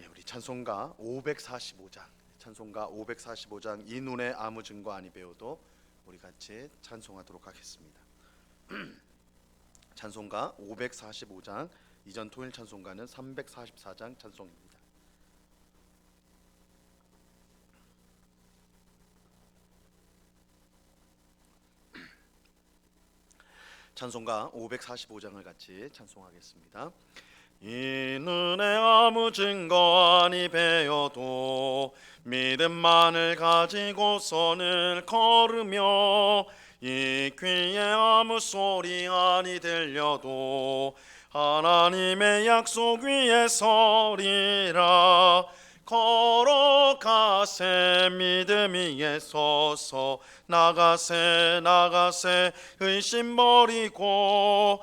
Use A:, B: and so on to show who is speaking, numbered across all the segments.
A: 예, 우리 찬송가 545장, 찬송가 545장 이 눈에 아무 증거 아니 배워도 우리 같이 찬송하도록 하겠습니다. 찬송가 545장 이전 토일 찬송가는 344장 찬송입니다. 찬송가 545장을 같이 찬송하겠습니다. 이 눈에 아무 증거 아니 배어도 믿음만을 가지고서는 걸으며 이 귀에 아무 소리 아니 들려도 하나님의 약속 위에 서리라. 걸어가세 믿음 위에 서서 나가세 나가세 의심 버리고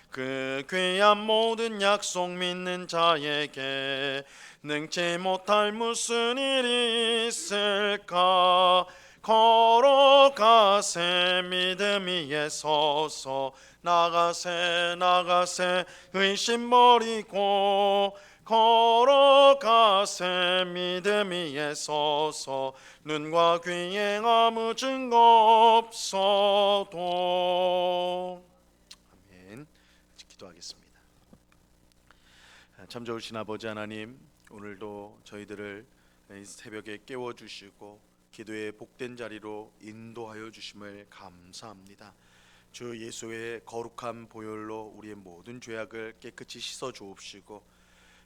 A: 그 귀한 모든 약속 믿는 자에게 능치 못할 무슨 일이 있을까? 걸어가세 믿음 위에 서서 나가세 나가세 의심 버리고 걸어가세 믿음 위에 서서 눈과 귀에 아무 증거 없어도 기도하겠습니다 참 좋으신 아버지 하나님 오늘도 저희들을 이 새벽에 깨워 주시고 기도의 복된 자리로 인도하여 주심을 감사합니다 주 예수의 거룩한 보혈로 우리의 모든 죄악을 깨끗이 씻어 주옵시고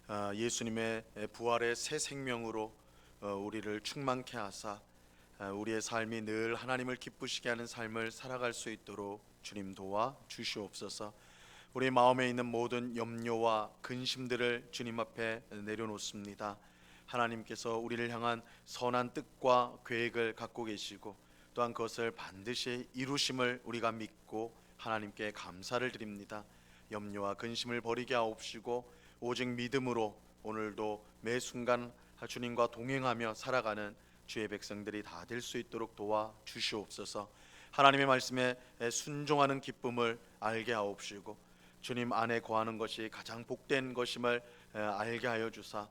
A: 아, 예수님의 부활의 새 생명으로 어, 우리를 충만케 하사 아, 우리의 삶이 늘 하나님을 기쁘시게 하는 삶을 살아갈 수 있도록 주님 도와 주시옵소서. 우리 마음에 있는 모든 염려와 근심들을 주님 앞에 내려놓습니다. 하나님께서 우리를 향한 선한 뜻과 계획을 갖고 계시고 또한 그것을 반드시 이루심을 우리가 믿고 하나님께 감사를 드립니다. 염려와 근심을 버리게 하옵시고 오직 믿음으로 오늘도 매 순간 주님과 동행하며 살아가는 주의 백성들이 다 될 수 있도록 도와 주시옵소서. 하나님의 말씀에 순종하는 기쁨을 알게 하옵시고 주님 안에 거하는 것이 가장 복된 것임을 알게 하여 주사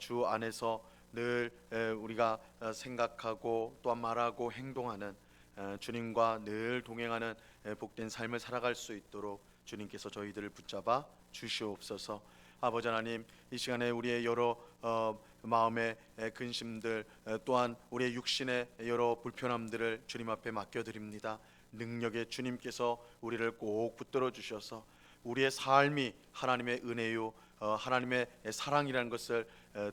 A: 주 안에서 늘 우리가 생각하고 또한 말하고 행동하는 주님과 늘 동행하는 복된 삶을 살아갈 수 있도록 주님께서 저희들을 붙잡아 주시옵소서. 아버지 하나님 이 시간에 우리의 여러 어, 마음의 근심들 또한 우리의 육신의 여러 불편함들을 주님 앞에 맡겨 드립니다. 능력의 주님께서 우리를 꼭 붙들어 주셔서 우리의 삶이 하나님의 은혜요 어, 하나님의 사랑이라는 것을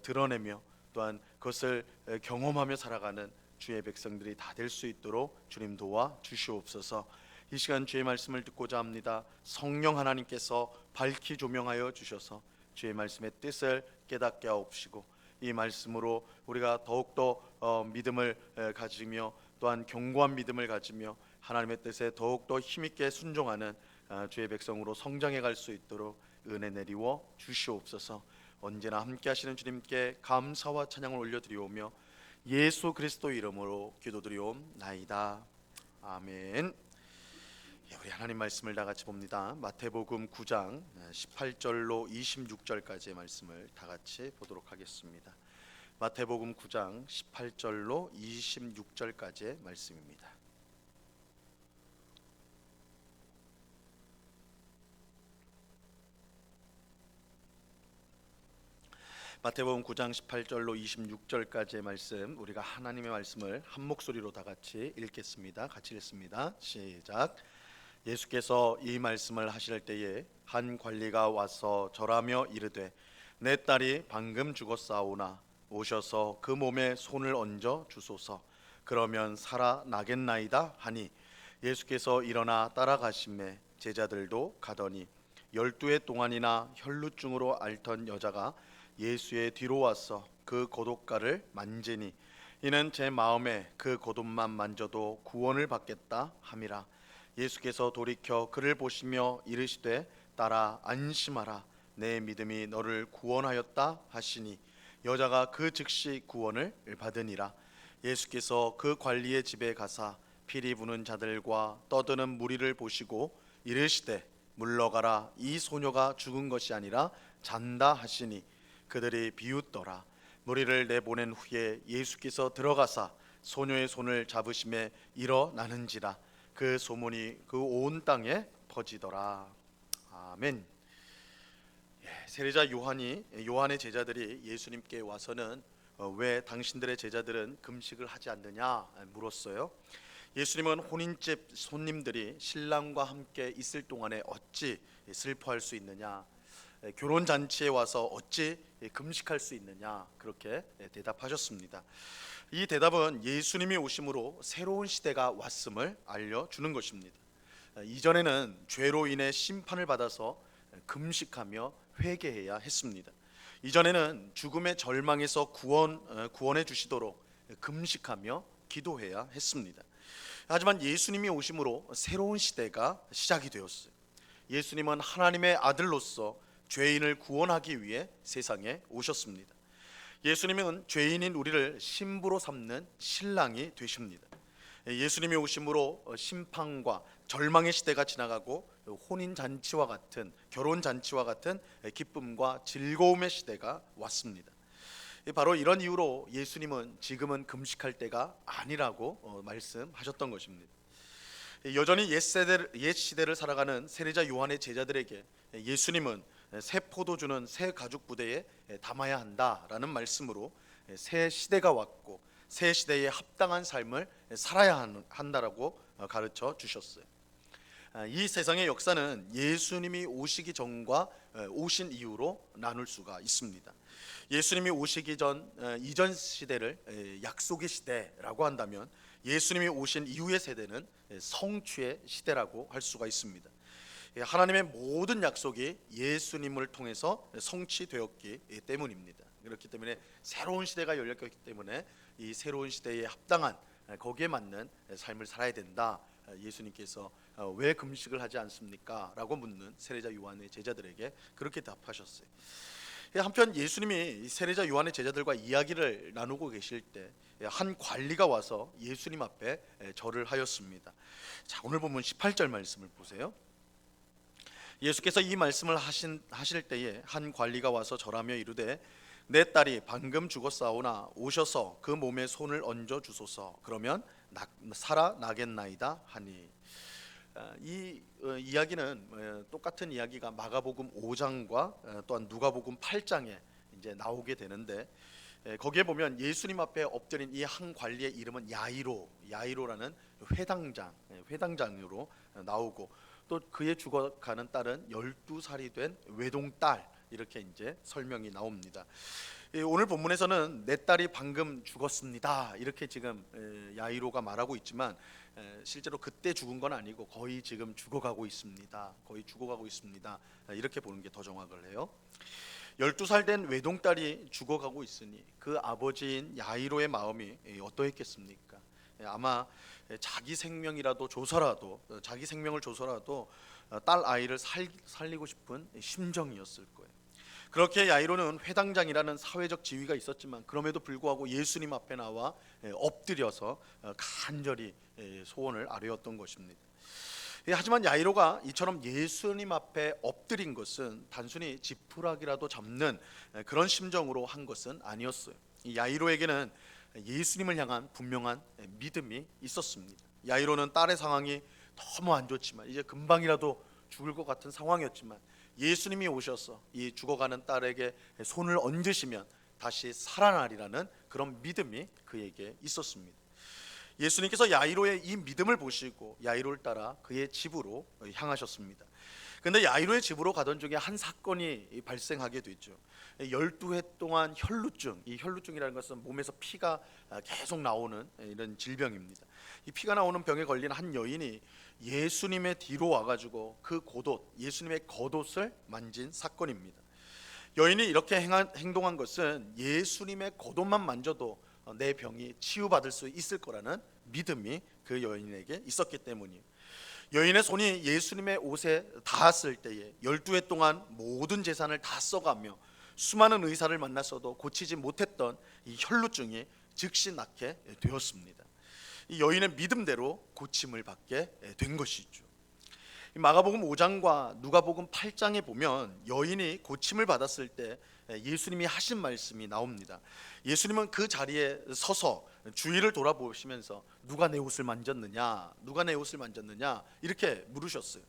A: 드러내며 또한 그것을 경험하며 살아가는 주의 백성들이 다 될 수 있도록 주님 도와 주시옵소서. 이 시간 주의 말씀을 듣고자 합니다. 성령 하나님께서 밝히 조명하여 주셔서 주의 말씀의 뜻을 깨닫게 하옵시고 이 말씀으로 우리가 더욱더 어, 믿음을 에, 가지며 또한 견고한 믿음을 가지며 하나님의 뜻에 더욱더 힘있게 순종하는 아, 주의 백성으로 성장해 갈 수 있도록 은혜 내리워 주시옵소서. 언제나 함께 하시는 주님께 감사와 찬양을 올려드리오며 예수 그리스도 이름으로 기도드리옵나이다. 아멘. 예, 우리 하나님 말씀을 다 같이 봅니다. 마태복음 9장 18절로 26절까지의 말씀을 다 같이 보도록 하겠습니다. 마태복음 9장 18절로 26절까지의 말씀입니다. 마태복음 9장 18절로 26절까지의 말씀 우리가 하나님의 말씀을 한 목소리로 다 같이 읽겠습니다. 같이 읽습니다. 시작. 예수께서 이 말씀을 하실 때에 한 관리가 와서 절하며 이르되 내 딸이 방금 죽었사오나 오셔서 그 몸에 손을 얹어 주소서 그러면 살아나겠나이다 하니 예수께서 일어나 따라가심에 제자들도 가더니 열두 해 동안이나 혈루증으로 앓던 여자가 예수의 뒤로 와서 그 고독가를 만지니 이는 제 마음에 그 고독만 만져도 구원을 받겠다 함이라. 예수께서 돌이켜 그를 보시며 이르시되 따라 안심하라. 내 믿음이 너를 구원하였다 하시니 여자가 그 즉시 구원을 받으니라. 예수께서 그 관리의 집에 가사 피리 부는 자들과 떠드는 무리를 보시고 이르시되 물러가라. 이 소녀가 죽은 것이 아니라 잔다 하시니 그들이 비웃더라. 무리를 내보낸 후에 예수께서 들어가사 소녀의 손을 잡으심에 일어나는지라. 그 소문이 그 온 땅에 퍼지더라. 아멘. 예, 세례자 요한이 요한의 제자들이 예수님께 와서는 어, 왜 당신들의 제자들은 금식을 하지 않느냐 물었어요. 예수님은 혼인집 손님들이 신랑과 함께 있을 동안에 어찌 슬퍼할 수 있느냐? 에, 결혼 잔치에 와서 어찌 금식할 수 있느냐 그렇게 에, 대답하셨습니다. 이 대답은 예수님이 오심으로 새로운 시대가 왔음을 알려 주는 것입니다. 에, 이전에는 죄로 인해 심판을 받아서 금식하며 회개해야 했습니다. 이전에는 죽음의 절망에서 구원 어, 구원해 주시도록 금식하며 기도해야 했습니다. 하지만 예수님이 오심으로 새로운 시대가 시작이 되었어요. 예수님은 하나님의 아들로서 죄인을 구원하기 위해 세상에 오셨습니다. 예수님은 죄인인 우리를 신부로 삼는 신랑이 되십니다. 예수님이 오심으로 어, 심판과 절망의 시대가 지나가고 혼인 잔치와 같은 결혼 잔치와 같은 기쁨과 즐거움의 시대가 왔습니다. 바로 이런 이유로 예수님은 지금은 금식할 때가 아니라고 어, 말씀하셨던 것입니다. 여전히 옛 세대 옛 시대를 살아가는 세례자 요한의 제자들에게 예수님은 새 포도주는 새 가죽 부대에 담아야 한다라는 말씀으로 새 시대가 왔고 새 시대에 합당한 삶을 살아야 한다라고 가르쳐 주셨어요. 아, 이 세상의 역사는 예수님이 오시기 전과 오신 이후로 나눌 수가 있습니다. 예수님이 오시기 전 이전 시대를 약속의 시대라고 한다면 예수님이 오신 이후의 세대는 성취의 시대라고 할 수가 있습니다. 하나님의 모든 약속이 예수님을 통해서 성취되었기 때문입니다. 그렇기 때문에 새로운 시대가 열렸기 때문에 이 새로운 시대에 합당한 거기에 맞는 삶을 살아야 된다. 예수님께서 어, 왜 금식을 하지 않습니까? 라고 묻는 세례자 요한의 제자들에게 그렇게 답하셨어요. 한편 예수님이 세례자 요한의 제자들과 이야기를 나누고 계실 때 한 관리가 와서 예수님 앞에 절을 하였습니다. 자, 오늘 보면 18절 말씀을 보세요. 예수께서 이 말씀을 하신 하실 때에 한 관리가 와서 절하며 이르되 내 딸이 방금 죽었사오나 오셔서 그 몸에 손을 얹어 주소서. 그러면 나, 살아 나겠나이다 하니. 아, 이 어, 이야기는 어, 똑같은 이야기가 마가복음 5장과 어, 또한 누가복음 8장에 이제 나오게 되는데 에, 거기에 보면 예수님 앞에 엎드린 이 한 관리의 이름은 야이로 야이로라는 회당장 에, 회당장으로 어, 나오고 또 그의 죽어가는 딸은 12살이 된 외동딸 이렇게 이제 설명이 나옵니다. 예, 오늘 본문에서는 내 딸이 방금 죽었습니다. 이렇게 지금 에, 야이로가 말하고 있지만 에, 실제로 그때 죽은 건 아니고 거의 지금 죽어가고 있습니다. 거의 죽어가고 있습니다. 아, 이렇게 보는 게 더 정확을 해요. 12살 된 외동딸이 죽어가고 있으니 그 아버지인 야이로의 마음이 예, 어떠했겠습니까? 예, 아마 예, 자기 생명이라도 줘서라도 어, 자기 생명을 줘서라도 어, 딸 아이를 살, 살리고 싶은 심정이었을 거예요. 그렇게 야이로는 회당장이라는 사회적 지위가 있었지만 그럼에도 불구하고 예수님 앞에 나와 예, 엎드려서 어, 간절히 예, 소원을 아뢰었던 것입니다. 예, 하지만 야이로가 이처럼 예수님 앞에 엎드린 것은 단순히 지푸라기라도 잡는 예, 그런 심정으로 한 것은 아니었어요. 이 야이로에게는 예수님을 향한 분명한 예, 믿음이 있었습니다. 야이로는 딸의 상황이 너무 안 좋지만 이제 금방이라도 죽을 것 같은 상황이었지만 예수님이 오셔서 이 죽어가는 딸에게 손을 얹으시면 다시 살아나리라는 그런 믿음이 그에게 있었습니다. 예수님께서 야이로의 이 믿음을 보시고 야이로를 따라 그의 집으로 향하셨습니다. 근데 야이로의 집으로 가던 중에 한 사건이 발생하게 되죠. 12해 동안 혈루증, 이 혈루증이라는 것은 몸에서 피가 계속 나오는 이런 질병입니다. 이 피가 나오는 병에 걸린 한 여인이 예수님의 뒤로 와가지고 그 겉옷, 예수님의 겉옷을 만진 사건입니다. 여인이 이렇게 행한, 행동한 것은 예수님의 겉옷만 만져도 어, 내 병이 치유받을 수 있을 거라는 믿음이 그 여인에게 있었기 때문이에요. 여인의 손이 예수님의 옷에 닿았을 때에 12해 동안 모든 재산을 다 써가며 수많은 의사를 만났어도 고치지 못했던 이 혈루증이 즉시 낫게 되었습니다. 이 여인의 믿음대로 고침을 받게 된 것이죠. 이 마가복음 5장과 누가복음 8장에 보면 여인이 고침을 받았을 때 예수님이 하신 말씀이 나옵니다. 예수님은 그 자리에 서서 주위를 돌아보시면서 누가 내 옷을 만졌느냐, 누가 내 옷을 만졌느냐 이렇게 물으셨어요.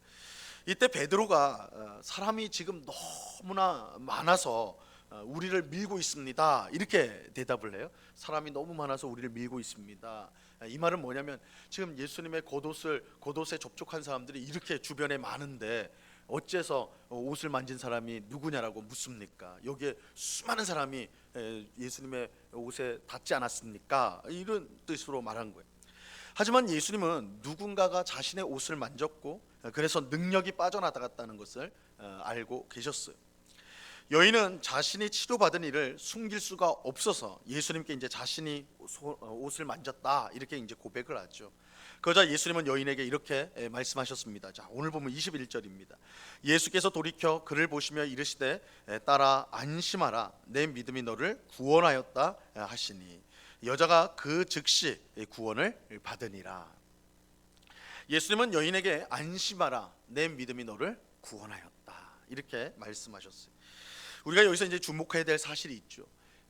A: 이때 베드로가 어, 사람이 지금 너무 나 많아서 어, 우리를 밀고 있습니다. 이렇게 대답을 해요. 사람이 너무 많아서 우리를 밀고 있습니다. 이 말은 뭐냐면 지금 예수님의 겉옷을 겉옷에 접촉한 사람들이 이렇게 주변에 많은데 어째서 옷을 만진 사람이 누구냐라고 묻습니까? 여기에 수많은 사람이 에, 예수님의 옷에 닿지 않았습니까? 이런 뜻으로 말한 거예요. 하지만 예수님은 누군가가 자신의 옷을 만졌고 어, 그래서 능력이 빠져나갔다는 것을 어, 알고 계셨어요. 여인은 자신이 치료받은 일을 숨길 수가 없어서 예수님께 이제 자신이 소- 어, 옷을 만졌다 이렇게 이제 고백을 하죠. 그러자 예수님은 여인에게 이렇게 에, 말씀하셨습니다. 자, 오늘 보면 21절입니다. 예수께서 돌이켜 그를 보시며 이르시되 에, 따라 안심하라 내 믿음이 너를 구원하였다 에, 하시니 여자가 그 즉시 에, 구원을 받으니라. 예수님은 여인에게 안심하라 내 믿음이 너를 구원하였다 이렇게 말씀하셨어요. 우리가 여기서 이제 주목해야 될 사실이 있죠.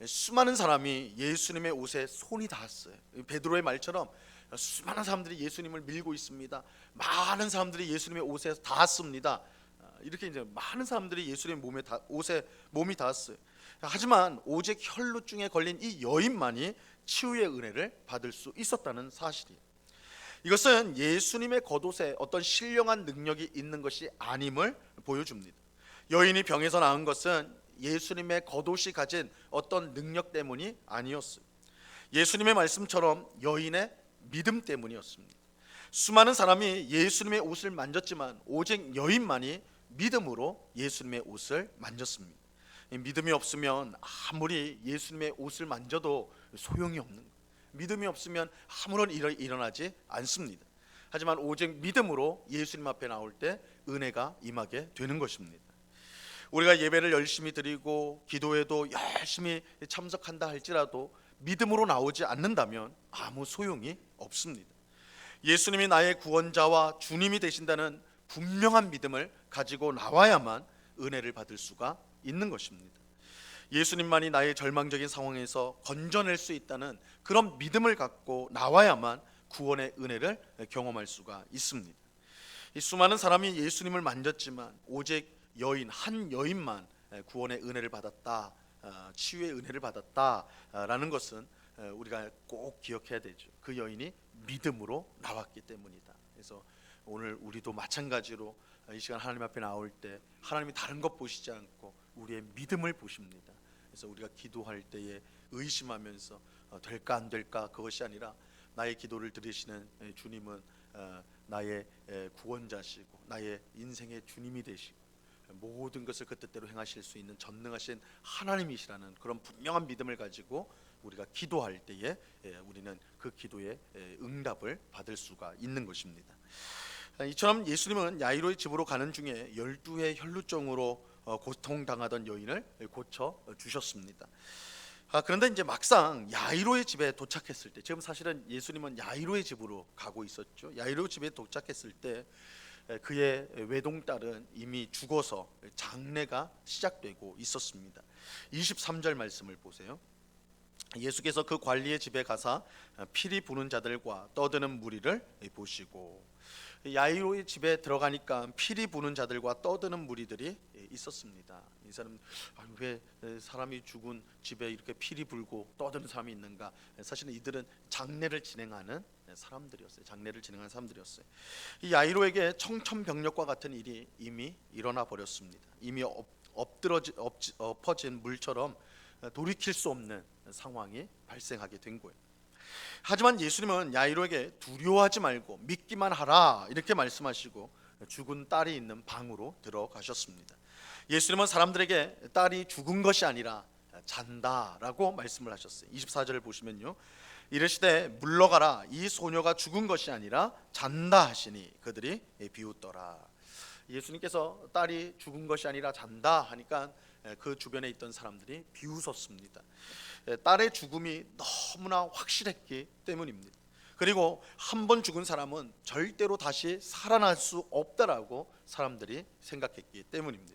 A: 수많은 사람이 예수님의 옷에 손이 닿았어요. 베드로의 말처럼 수많은 사람들이 예수님을 밀고 있습니다. 많은 사람들이 예수님의 옷에 닿았습니다. 아, 이렇게 이제 많은 사람들이 예수님의 몸에 닿, 옷에 몸이 닿았어요. 하지만 오직 혈루증에 걸린 이 여인만이 치유의 은혜를 받을 수 있었다는 사실이에요. 이것은 예수님의 겉옷에 어떤 신령한 능력이 있는 것이 아님을 보여줍니다. 여인이 병에서 나은 것은 예수님의 겉옷이 가진 어떤 능력 때문이 아니었어요. 예수님의 말씀처럼 여인의 믿음 때문이었습니다. 수많은 사람이 예수님의 옷을 만졌지만 오직 여인만이 믿음으로 예수님의 옷을 만졌습니다. 이 믿음이 없으면 아무리 예수님의 옷을 만져도 소용이 없는. 믿음이 없으면 아무런 일이 일어나지 않습니다. 하지만 오직 믿음으로 예수님 앞에 나올 때 은혜가 임하게 되는 것입니다. 우리가 예배를 열심히 드리고 기도에도 열심히 참석한다 할지라도 믿음으로 나오지 않는다면 아무 소용이 없습니다. 예수님이 나의 구원자와 주님이 되신다는 분명한 믿음을 가지고 나와야만 은혜를 받을 수가 있는 것입니다. 예수님만이 나의 절망적인 상황에서 건져낼 수 있다는 그런 믿음을 갖고 나와야만 구원의 은혜를 경험할 수가 있습니다. 이 수많은 사람이 예수님을 만졌지만 오직 여인 한 여인만 구원의 은혜를 받았다, 어, 치유의 은혜를 받았다라는 것은 어, 우리가 꼭 기억해야 되죠. 그 여인이 믿음으로 나왔기 때문이다. 그래서 오늘 우리도 마찬가지로 이 시간 하나님 앞에 나올 때 하나님이 다른 것 보시지 않고 우리의 믿음을 보십니다. 그래서 우리가 기도할 때에 의심하면서 어, 될까 안 될까 그것이 아니라 나의 기도를 들으시는 에, 주님은 어, 나의 에, 구원자시고 나의 인생의 주님이 되시고 모든 것을 그 뜻대로 행하실 수 있는 전능하신 하나님이시라는 그런 분명한 믿음을 가지고 우리가 기도할 때에 예, 우리는 그 기도의 예, 응답을 받을 수가 있는 것입니다. 아, 이처럼 예수님은 야이로의 집으로 가는 중에 열두의 혈루증으로 어, 고통당하던 여인을 고쳐 주셨습니다. 아, 그런데 이제 막상 야이로의 집에 도착했을 때 지금 사실은 예수님은 야이로의 집으로 가고 있었죠. 야이로 집에 도착했을 때 에, 그의 외동딸은 이미 죽어서 장례가 시작되고 있었습니다. 23절 말씀을 보세요. 예수께서 그 관리의 집에 가사 피리 부는 자들과 떠드는 무리를 보시고 야이로의 집에 들어가니까 피리 부는 자들과 떠드는 무리들이 있었습니다. 이 사람 아, 왜 사람이 죽은 집에 이렇게 피리 불고 떠드는 사람이 있는가? 사실은 이들은 장례를 진행하는 사람들이었어요. 장례를 진행하는 사람들이었어요. 이 야이로에게 청천벽력과 같은 일이 이미 일어나 버렸습니다. 이미 엎, 엎드러지 엎, 엎어진 물처럼 돌이킬 수 없는 상황이 발생하게 된 거예요. 하지만 예수님은 야이로에게 두려워하지 말고 믿기만 하라 이렇게 말씀하시고 죽은 딸이 있는 방으로 들어가셨습니다. 예수님은 사람들에게 딸이 죽은 것이 아니라 잔다라고 말씀을 하셨어요. 24절을 보시면요. 이르시되 물러가라 이 소녀가 죽은 것이 아니라 잔다 하시니 그들이 비웃더라. 예수님께서 딸이 죽은 것이 아니라 잔다 하니까 그 주변에 있던 사람들이 비웃었습니다. 딸의 죽음이 너무나 확실했기 때문입니다. 그리고 한 번 죽은 사람은 절대로 다시 살아날 수 없다라고 사람들이 생각했기 때문입니다.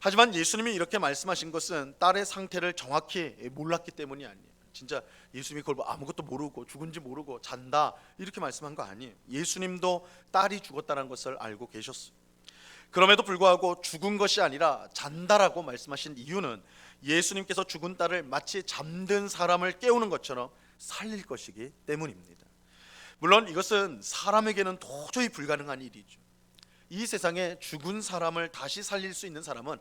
A: 하지만 예수님이 이렇게 말씀하신 것은 딸의 상태를 정확히 몰랐기 때문이 아니에요. 진짜 예수님이 그걸 뭐 아무것도 모르고 죽은지 모르고 잔다 이렇게 말씀한 거 아니에요. 예수님도 딸이 죽었다는 것을 알고 계셨어요. 그럼에도 불구하고 죽은 것이 아니라 잔다라고 말씀하신 이유는 예수님께서 죽은 딸을 마치 잠든 사람을 깨우는 것처럼 살릴 것이기 때문입니다. 물론 이것은 사람에게는 도저히 불가능한 일이죠. 이 세상에 죽은 사람을 다시 살릴 수 있는 사람은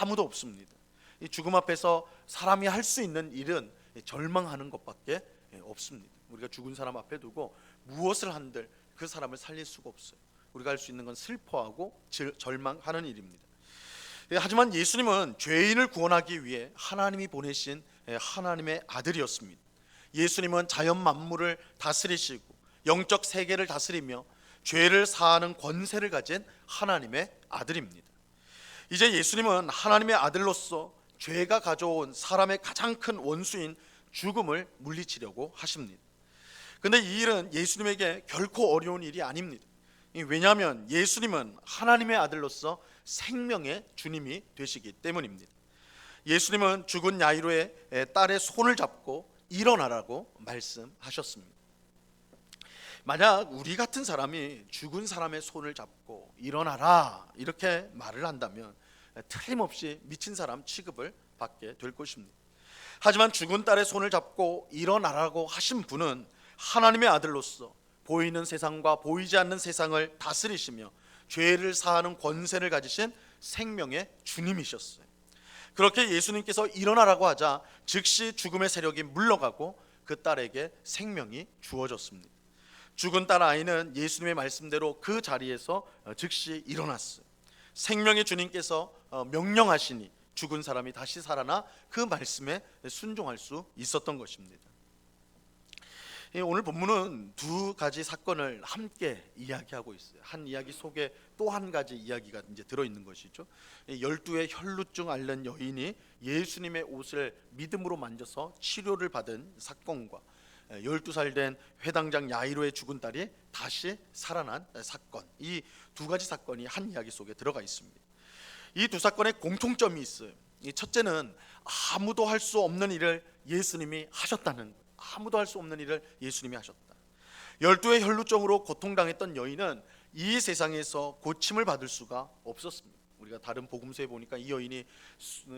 A: 아무도 없습니다. 이 죽음 앞에서 사람이 할 수 있는 일은 절망하는 것밖에 없습니다. 우리가 죽은 사람 앞에 두고 무엇을 한들 그 사람을 살릴 수가 없어요. 우리가 할 수 있는 건 슬퍼하고 절망하는 일입니다. 예, 하지만 예수님은 죄인을 구원하기 위해 하나님이 보내신 예, 하나님의 아들이었습니다. 예수님은 자연 만물을 다스리시고 영적 세계를 다스리며 죄를 사하는 권세를 가진 하나님의 아들입니다. 이제 예수님은 하나님의 아들로서 죄가 가져온 사람의 가장 큰 원수인 죽음을 물리치려고 하십니다. 근데 이 일은 예수님에게 결코 어려운 일이 아닙니다. 왜냐하면 예수님은 하나님의 아들로서 생명의 주님이 되시기 때문입니다. 예수님은 죽은 야이로의 딸의 손을 잡고 일어나라고 말씀하셨습니다. 만약 우리 같은 사람이 죽은 사람의 손을 잡고 일어나라 이렇게 말을 한다면 틀림없이 미친 사람 취급을 받게 될 것입니다. 하지만 죽은 딸의 손을 잡고 일어나라고 하신 분은 하나님의 아들로서 보이는 세상과 보이지 않는 세상을 다스리시며 죄를 사하는 권세를 가지신 생명의 주님이셨어요. 그렇게 예수님께서 일어나라고 하자 즉시 죽음의 세력이 물러가고 그 딸에게 생명이 주어졌습니다. 죽은 딸 아이는 예수님의 말씀대로 그 자리에서 즉시 일어났어요. 생명의 주님께서 어, 명령하시니 죽은 사람이 다시 살아나 그 말씀에 순종할 수 있었던 것입니다. 오늘 본문은 두 가지 사건을 함께 이야기하고 있어요. 한 이야기 속에 또 한 가지 이야기가 이제 들어 있는 것이죠. 열두의 혈루증 앓는 여인이 예수님의 옷을 믿음으로 만져서 치료를 받은 사건과 12살 된 회당장 야이로의 죽은 딸이 다시 살아난 사건. 이 두 가지 사건이 한 이야기 속에 들어가 있습니다. 이 두 사건의 공통점이 있어요. 이 첫째는 아무도 할 수 없는 일을 예수님이 하셨다는. 아무도 할 수 없는 일을 예수님이 하셨다. 열두의 혈루증으로 고통당했던 여인은 이 세상에서 고침을 받을 수가 없었습니다. 우리가 다른 복음서에 보니까 이 여인이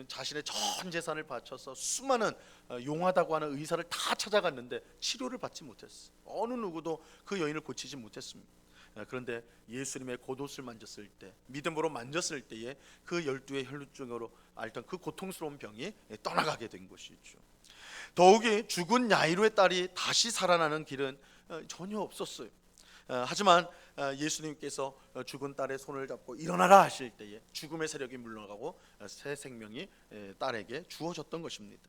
A: 자신의 전 재산을 바쳐서 수많은 어, 용하다고 하는 의사를 다 찾아갔는데 치료를 받지 못했어. 어느 누구도 그 여인을 고치지 못했습니다. 아, 그런데 예수님의 겉옷을 만졌을 때 믿음으로 만졌을 때에 그 열두의 혈루증으로 앓던 그 고통스러운 병이 떠나가게 된 것이죠. 더욱이 죽은 야이로의 딸이 다시 살아나는 길은 어, 전혀 없었어요. 어, 하지만 어, 예수님께서 어, 죽은 딸의 손을 잡고 일어나라 하실 때에 죽음의 세력이 물러가고 어, 새 생명이 에, 딸에게 주어졌던 것입니다.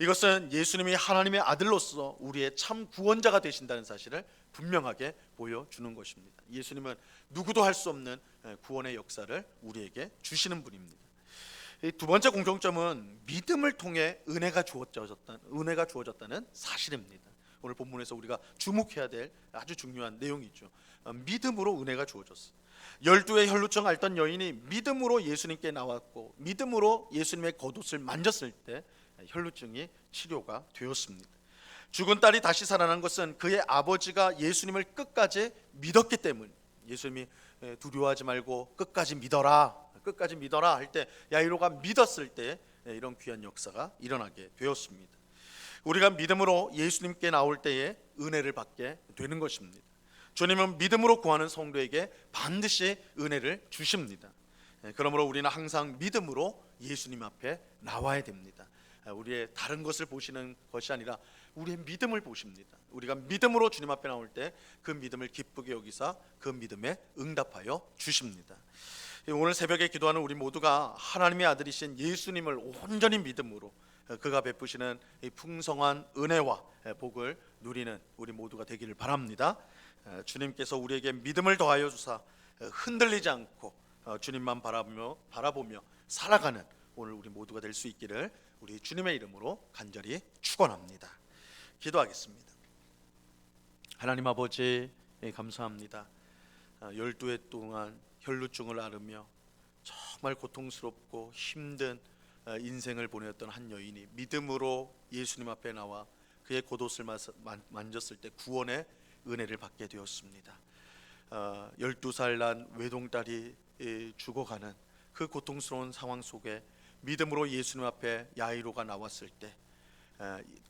A: 이것은 예수님이 하나님의 아들로서 우리의 참 구원자가 되신다는 사실을 분명하게 보여주는 것입니다. 예수님은 누구도 할 수 없는 에, 구원의 역사를 우리에게 주시는 분입니다. 이두 번째 공통점은 믿음을 통해 은혜가 주어졌다, 은혜가 주어졌다는 사실입니다. 오늘 본문에서 우리가 주목해야 될 아주 중요한 내용이죠. 어, 믿음으로 은혜가 주어졌어. 열두의 혈루증 앓던 여인이 믿음으로 예수님께 나왔고 믿음으로 예수님의 겉옷을 만졌을 때 혈루증이 치료가 되었습니다. 죽은 딸이 다시 살아난 것은 그의 아버지가 예수님을 끝까지 믿었기 때문. 예수님이 에, 두려워하지 말고 끝까지 믿어라. 끝까지 믿어라 할 때 야이로가 믿었을 때 에, 이런 귀한 역사가 일어나게 되었습니다. 우리가 믿음으로 예수님께 나올 때에 은혜를 받게 되는 것입니다. 주님은 믿음으로 구하는 성도에게 반드시 은혜를 주십니다. 에, 그러므로 우리는 항상 믿음으로 예수님 앞에 나와야 됩니다. 아, 우리의 다른 것을 보시는 것이 아니라 우리의 믿음을 보십니다. 우리가 믿음으로 주님 앞에 나올 때 그 믿음을 기쁘게 여기사 그 믿음에 응답하여 주십니다. 오늘 새벽에 기도하는 우리 모두가 하나님의 아들이신 예수님을 온전히 믿음으로 어, 그가 베푸시는 이 풍성한 은혜와 에, 복을 누리는 우리 모두가 되기를 바랍니다. 에, 주님께서 우리에게 믿음을 더하여 주사 어, 흔들리지 않고 어, 주님만 바라보며 바라보며 살아가는 오늘 우리 모두가 될 수 있기를 우리 주님의 이름으로 간절히 축원합니다. 기도하겠습니다. 하나님 아버지 예, 감사합니다. 아, 열두 해 동안 혈루증을 앓으며 정말 고통스럽고 힘든 아, 인생을 보냈던 한 여인이 믿음으로 예수님 앞에 나와 그의 겉옷을 만졌을 때 구원의 은혜를 받게 되었습니다. 아, 열두 살난 외동딸이 예, 죽어가는 그 고통스러운 상황 속에 믿음으로 예수님 앞에 야이로가 나왔을 때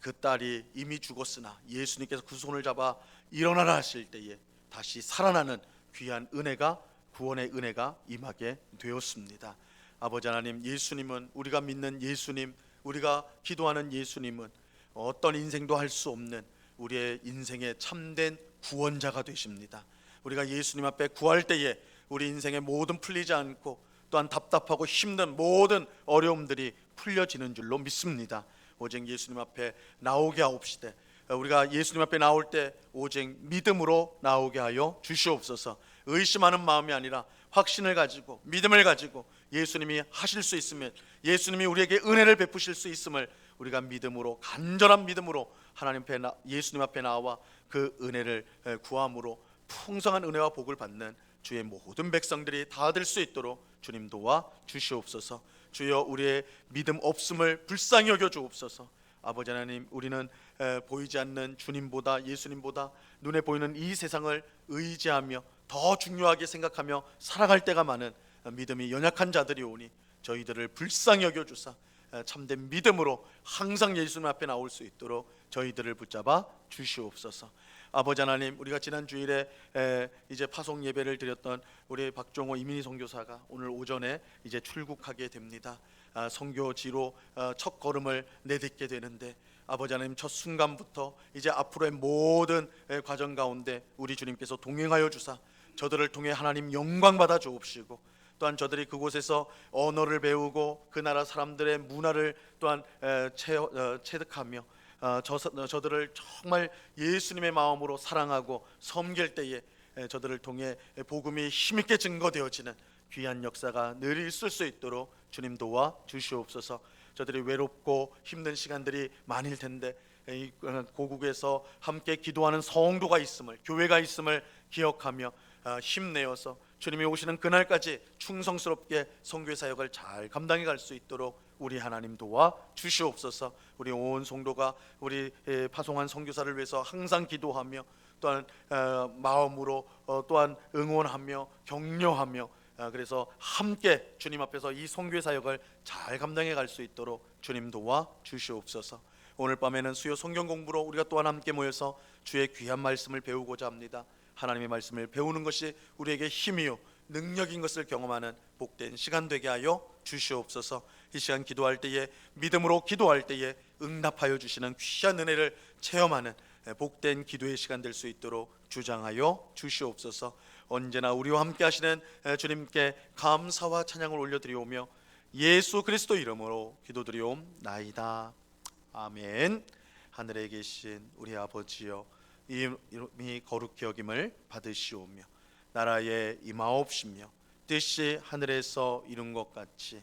A: 그 딸이 이미 죽었으나 예수님께서 그 손을 잡아 일어나라 하실 때에 다시 살아나는 귀한 은혜가 구원의 은혜가 임하게 되었습니다. 아버지 하나님 예수님은 우리가 믿는 예수님 우리가 기도하는 예수님은 어떤 인생도 할 수 없는 우리의 인생의 참된 구원자가 되십니다. 우리가 예수님 앞에 구할 때에 우리 인생의 모든 풀리지 않고 또한 답답하고 힘든 모든 어려움들이 풀려지는 줄로 믿습니다. 오직 예수님 앞에 나오게 하옵시되 우리가 예수님 앞에 나올 때 오직 믿음으로 나오게 하여 주시옵소서. 의심하는 마음이 아니라 확신을 가지고 믿음을 가지고 예수님이 하실 수 있으면 예수님이 우리에게 은혜를 베푸실 수 있음을 우리가 믿음으로 간절한 믿음으로 하나님 앞에 나, 예수님 앞에 나와 그 은혜를 에, 구함으로 풍성한 은혜와 복을 받는 주의 모든 백성들이 다 될 수 있도록 주님 도와 주시옵소서. 주여 우리의 믿음 없음을 불쌍히 여겨 주옵소서. 아버지 하나님 우리는 에, 보이지 않는 주님보다 예수님보다 눈에 보이는 이 세상을 의지하며 더 중요하게 생각하며 살아갈 때가 많은 어, 믿음이 연약한 자들이 오니 저희들을 불쌍히 여겨 주사 에, 참된 믿음으로 항상 예수님 앞에 나올 수 있도록 저희들을 붙잡아 주시옵소서. 아버지 하나님 우리가 지난 주일에 에, 이제 파송 예배를 드렸던 우리 박종호 이민희 선교사가 오늘 오전에 이제 출국하게 됩니다. 아, 선교지로 어, 첫 걸음을 내딛게 되는데 아버지 하나님 첫 순간부터 이제 앞으로의 모든 에, 과정 가운데 우리 주님께서 동행하여 주사 저들을 통해 하나님 영광 받아 주옵시고 또한 저들이 그곳에서 언어를 배우고 그 나라 사람들의 문화를 또한 어, 체득하며 어, 저, 어, 저들을 정말 예수님의 마음으로 사랑하고 섬길 때에 에, 저들을 통해 복음이 힘있게 증거되어지는 귀한 역사가 늘 있을 수 있도록 주님 도와 주시옵소서. 저들이 외롭고 힘든 시간들이 많을 텐데 이 어, 고국에서 함께 기도하는 성도가 있음을 교회가 있음을 기억하며 아, 힘내어서 주님이 오시는 그날까지 충성스럽게 선교 사역을 잘 감당해 갈 수 있도록 우리 하나님 도와 주시옵소서. 우리 온 성도가 우리 에, 파송한 선교사를 위해서 항상 기도하며 또한 어, 마음으로 어, 또한 응원하며 격려하며 아, 그래서 함께 주님 앞에서 이 선교 사역을 잘 감당해 갈 수 있도록 주님 도와 주시옵소서. 오늘 밤에는 수요 성경 공부로 우리가 또한 함께 모여서 주의 귀한 말씀을 배우고자 합니다. 하나님의 말씀을 배우는 것이 우리에게 힘이요 능력인 것을 경험하는 복된 시간 되게 하여 주시옵소서. 이 시간 기도할 때에 믿음으로 기도할 때에 응답하여 주시는 귀한 은혜를 체험하는 복된 기도의 시간 될 수 있도록 주장하여 주시옵소서. 언제나 우리와 함께 하시는 주님께 감사와 찬양을 올려드리오며 예수 그리스도 이름으로 기도드리옵나이다. 아멘. 하늘에 계신 우리 아버지여 이름이 거룩히 여김을 받으시오며 나라에 임하옵시며 뜻이 하늘에서 이룬 것 같이